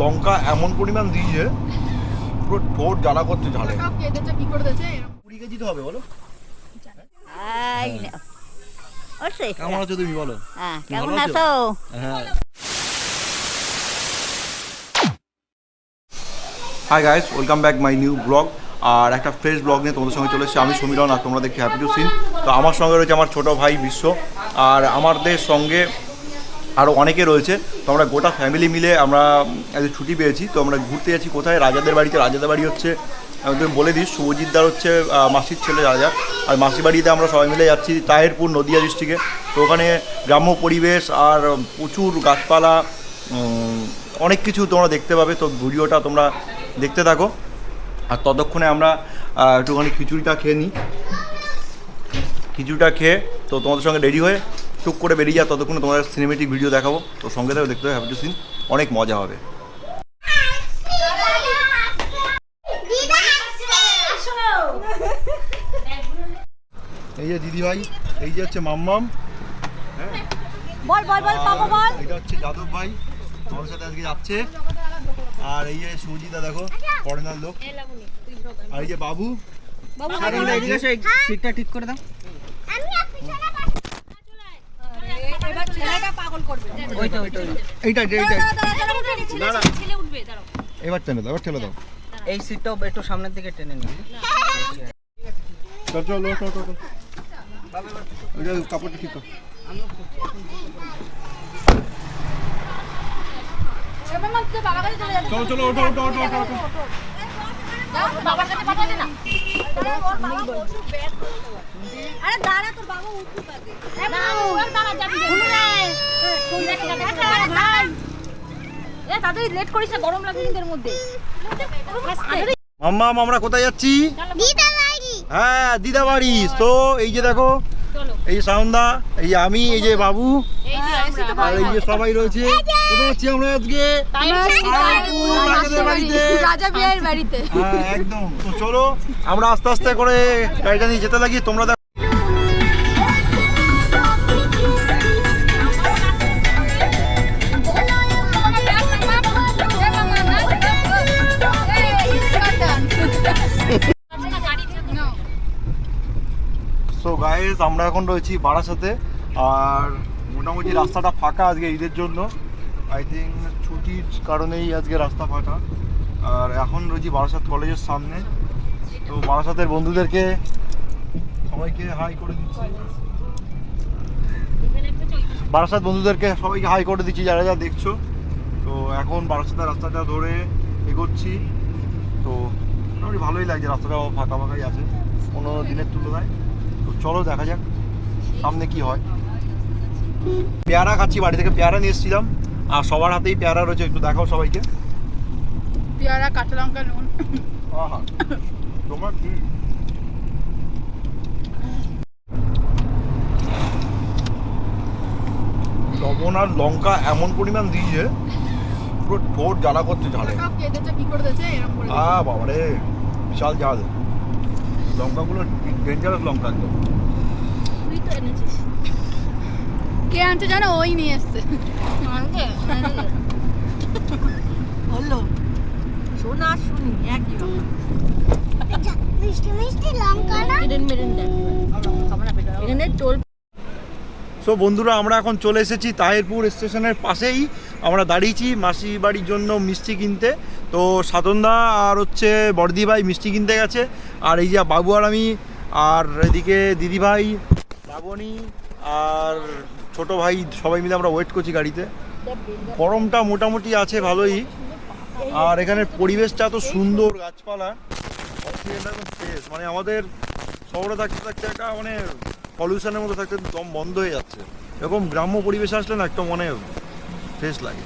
লঙ্কা এমন পরিমাণ দিয়েছে পুরো ঠোঁট জ্বালা করছে ঝালে। কুড়ি কেজি তো হবে বলো। আই না। অবশ্যই কেমন আছো তুমি বলো? হ্যাঁ কেমন আছো? Hi guys welcome back my new blog আর একটা ফ্রেশ ব্লগ নিয়ে তোমাদের সঙ্গে চলে এসেছি। আমি সমীরন আর তোমরা দেখি হ্যাপি টু সিন তো আমার সঙ্গে রয়েছে আমার ছোট ভাই বিশ্ব। আর আমাদের সঙ্গে আরও অনেকে রয়েছে। তো আমরা গোটা ফ্যামিলি মিলে আমরা আজ ছুটি পেয়েছি, তো আমরা ঘুরতে যাচ্ছি কোথায়? রাজাদের বাড়িতে। রাজাদের বাড়ি হচ্ছে আমি তুমি বলে দিস শুভজিৎদার হচ্ছে মাসির ছেলে রাজা। আর মাসির বাড়িতে আমরা সবাই মিলে যাচ্ছি তাহেরপুর, নদিয়া ডিস্ট্রিক্টে তো ওখানে গ্রাম্য পরিবেশ আর প্রচুর গাছপালা অনেক কিছু তোমরা দেখতে পাবে। তো ভিডিওটা তোমরা দেখতে থাকো। আর ততক্ষণে আমরা একটুখানি খিচুড়িটা খেয়ে নিই। খিচুড়িটা খেয়ে, তো তোমাদের সঙ্গে রেডি হয়ে টুক করে বেরিয়ে যা ততক্ষণে তোমাদের সিনেমেটিক ভিডিও দেখাবো। তো সঙ্গে থাকো দেখতে হবে হ্যাপি টু সিন অনেক মজা হবে। এই যে দিদি ভাই এই যে হচ্ছে মাম্মাম। হ্যাঁ বল বল বল পাপা বল। এটা হচ্ছে যাদব ভাই আমার সাথে আজকে যাচ্ছে। আর এই যে সুজিতা দেখো ফরেনার লোক। আর এই যে বাবু সিটটা ঠিক করে দাও। ওইটা ওইটা। এইটা এবার টেনে দাও এবার ঠেলে দাও। এই সিটটাও একটু সামনের দিকে টেনে নিন চল চল চল চল চল। ওইটা কাপড়টা ঠিক কর। চলো চলো ওঠো ওঠো ওঠো ওঠো ওঠো। বাবার কাছে পাঠালে না। আরে দাঁড়া তোর বাবা ভাই। লেট করিস না গরম লাগবে কিন্তু এর মধ্যে। মাম্মা আমরা কোথায় যাচ্ছি? হ্যাঁ দিদা বাড়ি তো এই যে দেখো এই যে সাউন্দা এই যে আমি এই যে বাবু এই যে আর এই যে সবাই রয়েছে। কোথায় যাচ্ছি আমরা আজকে? বাড়িতে। রাজা বিয়ের বাড়িতে। হ্যাঁ একদম। তো চলো আমরা আস্তে আস্তে করে গাড়িটা নিয়ে যেতে লাগি। তোমরা দেখো আমরা এখন রয়েছি বারাসাতে, আর মোটামুটি রাস্তাটা ফাঁকা আজকে ঈদের জন্য। আই থিঙ্ক ছুটির কারণেই আজকে রাস্তা ফাঁকা। আর এখন রয়েছি বারাসাত কলেজের সামনে। তো বারাসাতের বন্ধুদেরকে সবাইকে হাই করে দিচ্ছি। বারাসাত বন্ধুদেরকে সবাইকে হাই করে দিচ্ছি, যারা যা দেখছ। তো এখন বারাসাতের রাস্তাটা ধরে এগোচ্ছি। তো মোটামুটি ভালোই লাগছে, রাস্তাটা ফাঁকা ফাঁকাই আছে অন্য দিনের তুলনায়। তো চলো দেখা যাক সামনে কি হয়। পেয়ারা খাচ্ছি বাড়ি থেকে পেয়ারা নিয়ে এসেছিলাম। আর সবার হাতেই পেয়ারা রয়েছে একটু দেখাও সবাইকে। পেয়ারা কাঁচা লঙ্কা নুন। তোমার কি? লবণ আর লঙ্কা এমন পরিমাণ দিয়েছে পুরো ঠোঁট জ্বালা করছে ঝালে। আ বাবারে বিশাল ঝাল। লঙ্কাগুলো ডেঞ্জারাস লঙ্কা একদম তুই তো এনেছিস। কে আনছে জানো? ওই নিয়ে এসছে। আনতে হলো। শোনা শুনি একই রকম। মিষ্টি মিষ্টি লঙ্কা না? মেরেন মেরেন এখানে টোল সো বন্ধুরা, আমরা এখন চলে এসেছি তাহেরপুর স্টেশনের পাশেই। আমরা দাঁড়িয়েছি মাসি বাড়ির জন্য মিষ্টি কিনতে। তো সাধনদা আর হচ্ছে বর্দি ভাই মিষ্টি কিনতে গেছে। আর এই যে বাবু আর আমি, আর এদিকে দিদিভাই লাবণী, আর ছোট ভাই, সবাই মিলে আমরা ওয়েট করছি গাড়িতে। গরমটা মোটামুটি আছে, ভালোই। আর এখানের পরিবেশটা এত সুন্দর, গাছপালা। অক্সিজেনটা মানে আমাদের শহরে থাকতে থাকতে একটা মানে পলিউশনের মধ্যে থাকতে দম বন্ধ হয়ে যাচ্ছে। এরকম গ্রাম্য পরিবেশে আসলে না একটা মনে ফ্রেশ লাগে।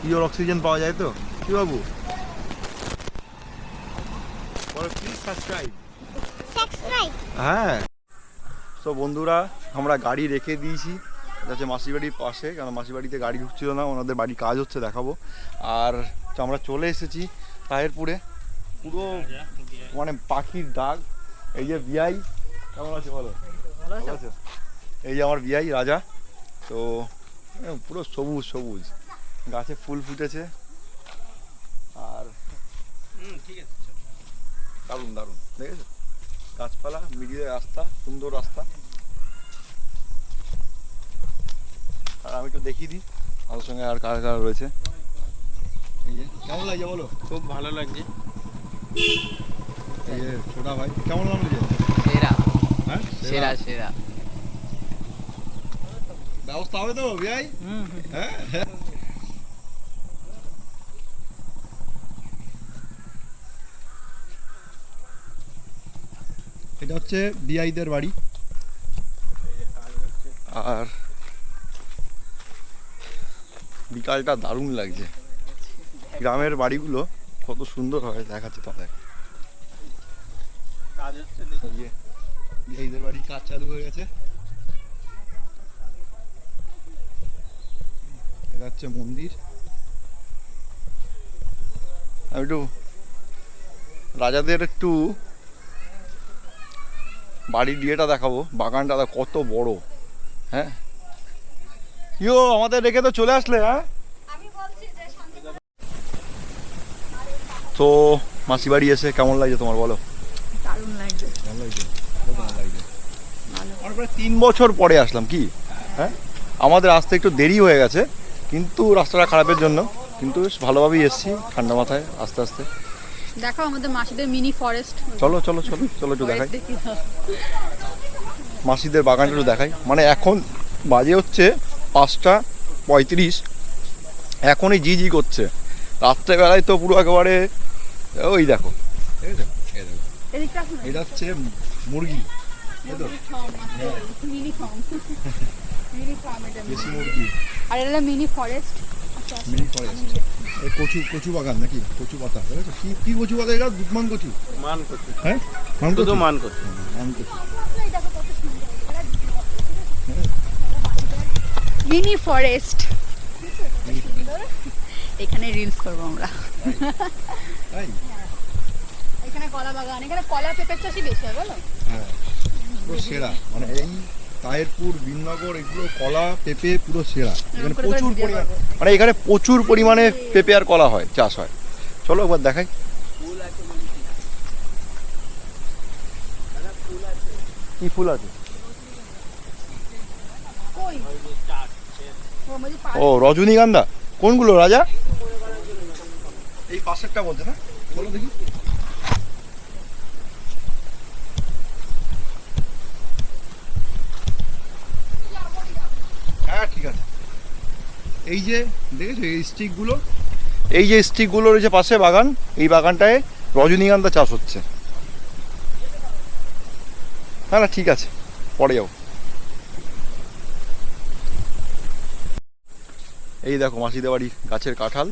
পিওর অক্সিজেন পাওয়া যায় তো? কি বাবু? প্লিজ সাবস্ক্রাইব সাবস্ক্রাইব হ্যাঁ। তো বন্ধুরা আমরা গাড়ি রেখে দিয়েছি। হচ্ছে মাসির বাড়ির পাশে কারণ মাসির বাড়িতে গাড়ি ঢুকছিল না ওনাদের বাড়ি কাজ হচ্ছে দেখাবো। আর তো আমরা চলে এসেছি তাহেরপুরে। পুরো মানে পাখির ডাক এই যে বিআই কেমন আছে বলো? এই যে আমার বিয়াই রাজা তো পুরো সবুজ সবুজ। গাছে ফুল ফুটেছে। আর দারুণ দারুণ। দেখেছ? গাছপালা মিডিয়ে রাস্তা সুন্দর রাস্তা। আর আমি একটু দেখিয়ে দিই আমার সঙ্গে আর কার কার রয়েছে। এই যে কেমন লাগছে বলো? খুব ভালো লাগছে। ছোটা ভাই কেমন লাগছে? সেরা হ্যাঁ? সেরা সেরা। ব্যবস্থা হবে তো বিআই? হ্যাঁ এটা হচ্ছে বিআইদের বাড়ি। আর বিকালটা দারুণ লাগছে। গ্রামের বাড়িগুলো কত সুন্দর হয় দেখাচ্ছে তাদের বাড়ি কাজ চালু হয়ে গেছে। এটা হচ্ছে মন্দির। আমি একটু রাজাদের একটু বাড়ির ইয়েটা দেখাবো বাগানটা কত বড়। হ্যাঁ? ইয়ো আমাদের রেখে তো চলে আসলে হ্যাঁ? তো মাসি বাড়ি এসে কেমন লাগছে তোমার বলো? দারুণ লাগছে। কেমন লাগছে। আমরা প্রায় তিন বছর পরে আসলাম কি? হ্যাঁ? আমাদের আসতে একটু দেরি হয়ে গেছে কিন্তু রাস্তাটা খারাপের জন্য। কিন্তু বেশ ভালোভাবেই এসেছি ঠান্ডা মাথায় আস্তে আস্তে। দেখো আমাদের মাসিদের মিনি ফরেস্ট চলো চলো চলো চলো একটু দেখাই। মাসিদের বাগানটা একটু দেখাই। মানে এখন বাজে হচ্ছে পাঁচটা পঁয়ত্রিশ। এখনই জি জি করছে। রাত্রেবেলায় তো পুরো একেবারে ওই দেখো এই দেখো, এই দেখো। এদিকটা আসুন এটা হচ্ছে মুরগি। মিনি মিনি আর এটা মিনি ফরেস্ট মিনি ফরেস্ট এই কচু কচু বাগান নাকি কচু পাতা কি কি কচু পাতা এটা দুধমান কচু মান করছে হ্যাঁ মান কচু মান করছে মান কচু মিনি ফরেস্ট এখানে রিলস করব আমরা এখানে কলা বাগান এখানে কলা পেঁপের চাষই বেশি হয় বলো হ্যাঁ পুরো সেরা। মানে এই তায়েরপুর বিননগর এগুলো কলা পেঁপে পুরো সেরা। এখানে প্রচুর পরিমাণ মানে এখানে প্রচুর পরিমাণে পেঁপে আর কলা হয় চাষ হয়। চলো একবার দেখাই। কি ফুল আছে? ও ও রজনীগন্ধা। কোনগুলো রাজা? এই পাশেরটা বলছে না? বলো দেখি হ্যাঁ ঠিক আছে এই যে, দেখেছ, এই স্টিকগুলো এই যে স্টিকগুলো রয়েছে পাশে বাগান, এই বাগানটায় রজনীগন্ধা চাষ হচ্ছে। হ্যাঁ না, ঠিক আছে, পরে যাও এই দেখো মাসিদের বাড়ির গাছের কাঁঠাল।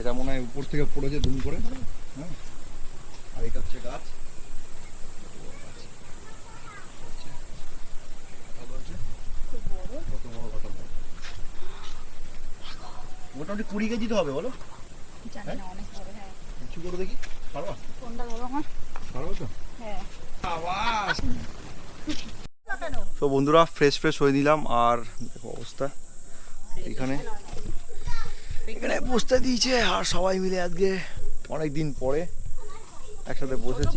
এটা মনে হয় উপর থেকে পড়েছে দুম করে হ্যাঁ? আর এটা হচ্ছে গাছ। মোটামুটি কুড়ি কেজি তো হবে বলো। জানি না, অনেক বড়, হ্যাঁ। কিছু করে দেখি। পারবা কোনটা বড় হয়? পারব তো। হ্যাঁ। তো বন্ধুরা ফ্রেশ ফ্রেশ হয়ে নিলাম আর দেখো অবস্থা। এখানে। এখানে বসতে দিয়েছে আর সবাই মিলে আজকে অনেক দিন পরে একসাথে বসেছি।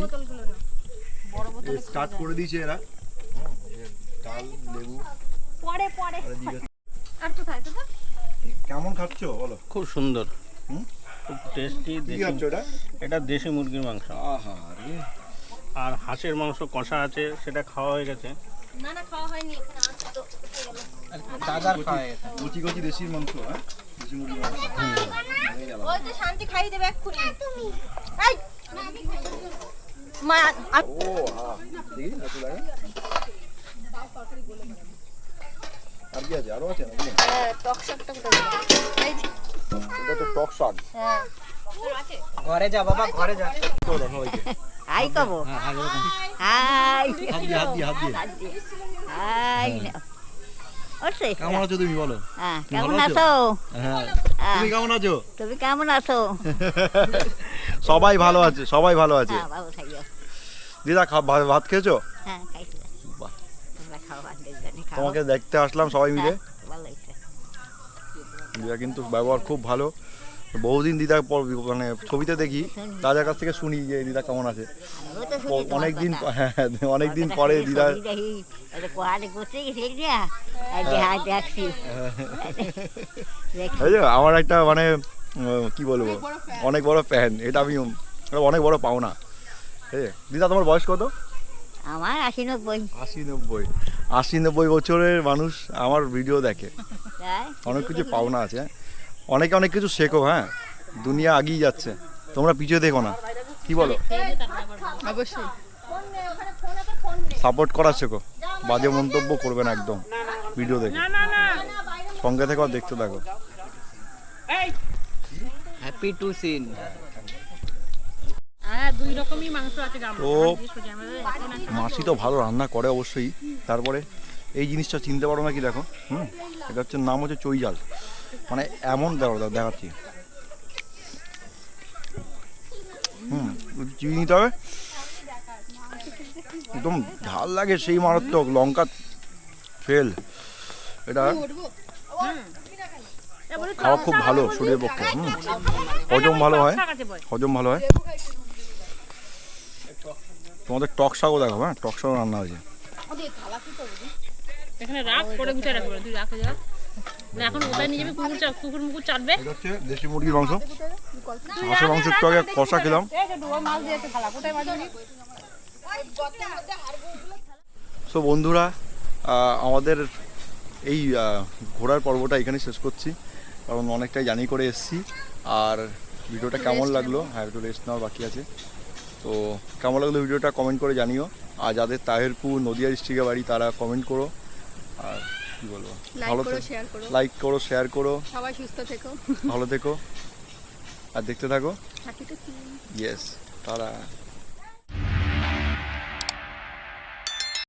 স্টার্ট করে দিয়েছে এরা। ডাল লেবু। পরে পরে আর এদিকে আর কোথায় তো কেমন খাচ্ছ বলো? খুব সুন্দর। খুব টেস্টি এটা? দেশি মুরগির মাংস। আর হাঁসের মাংস কষা আছে সেটা খাওয়া হয়ে গেছে। না না খাওয়া হয়নি এখানে আছে তো দাদার খাওয়া গেছে কচি কচি দেশির মাংস হ্যাঁ? দেশি মুরগির মাংস। ওই তো শান্তি খাইয়ে দেবে এক্ষুনি। এই! মা ও হ্যাঁ দেখি একটু দেখা আর কি আছে আরও আছে নাকি? হ্যাঁ, টক শাকটা কোথায় এই যে, এটা তো টক শাক। হ্যাঁ। ঘরে যা বাবা ঘরে যা। তো দেখো ওই যে। কব। হ্যাঁ হাই হাই। হাত দিয়ে হাত দিয়ে হাত দিয়ে। হাই। ওসে কেমন আছো তুমি বলো? হ্যাঁ কেমন আছো? হ্যাঁ। তুমি কেমন আছো? তুমি কেমন আছো? সবাই ভালো আছে সবাই ভালো আছে। হ্যাঁ দিদা ভাত খেয়েছো? তোমাকে দেখতে আসলাম সবাই মিলে। হ্যাঁ, দিদা কিন্তু ব্যবহার খুব ভালো। বহুদিন দিদা পর মানে ছবিতে দেখি। দাদার কাছ থেকে শুনি যে দিদা কেমন আছে। আমিও তো অনেকদিন হ্যাঁ অনেকদিন পরে দিদা আমার একটা মানে কি বলব? অনেক বড় ফ্যান এটা আমি অনেক বড় পাওনা। ঠিক আছে দিদা তোমার বয়স কত? আমার আশি নব্বই। আশি নব্বই। আশি নব্বই বছরের মানুষ আমার ভিডিও দেখে। অনেক কিছু পাওনা আছে। অনেকে অনেক কিছু শেখো হ্যাঁ? দুনিয়া আগিয়ে যাচ্ছে। তোমরা পিছিয়ে দেখো না। কি বলো? অবশ্যই। সাপোর্ট করা শেখো। বাজে মন্তব্য করবে না একদম। ভিডিও দেখে। সঙ্গে থেকে দেখতে থাকো। হ্যাপি টু সিন হ্যাঁ দুই রকমই মাংস আছে তো মাসি তো ভালো রান্না করে অবশ্যই। তারপরে এই জিনিসটা চিনতে পারো না কি দেখো হুম? এটা হচ্ছে নাম হচ্ছে চৈজাল। মানে এমন দেখো দেখো, দেখাচ্ছি। হুম চিনি নিতে হবে? একদম ঝাল লাগে সেই মারাত্মক লঙ্কা ফেল। এটা খাওয়া খুব ভালো শরীরের পক্ষে হুম। হজম ভালো হয়। হজম ভালো হয়। তোমাদের টক শাকও দেখো হ্যাঁ? টক শাকও রান্না হয়েছে। এখানে রাখ পরে গুছিয়ে রাখব। তুই রাখে যা। না এখন ওটাই নিয়ে যাবি কুকুর চা- কুকুর মুকুর চাটবে। এটা হচ্ছে দেশি মুরগির মাংস। হাঁসের মাংস একটু আগে কষা খেলাম। সো বন্ধুরা আমাদের এই ঘোরার পর্বটা এখানে শেষ করছি। কারণ অনেকটাই জানি করে এসেছি। আর ভিডিওটা কেমন লাগল? হ্যাঁ একটু রেস্ট নেওয়ার বাকি আছে। তো কেমন লাগল ভিডিওটা কমেন্ট করে জানিও। আর যাদের তাহেরপুর নদিয়া ডিস্ট্রিক্টে বাড়ি তারা কমেন্ট করো। আর কি বলব? ভালো করো শেয়ার করো। লাইক করো শেয়ার করো। সবাই সুস্থ থেকো। ভালো থেকো। আর দেখতে থাকো। ইয়েস তারা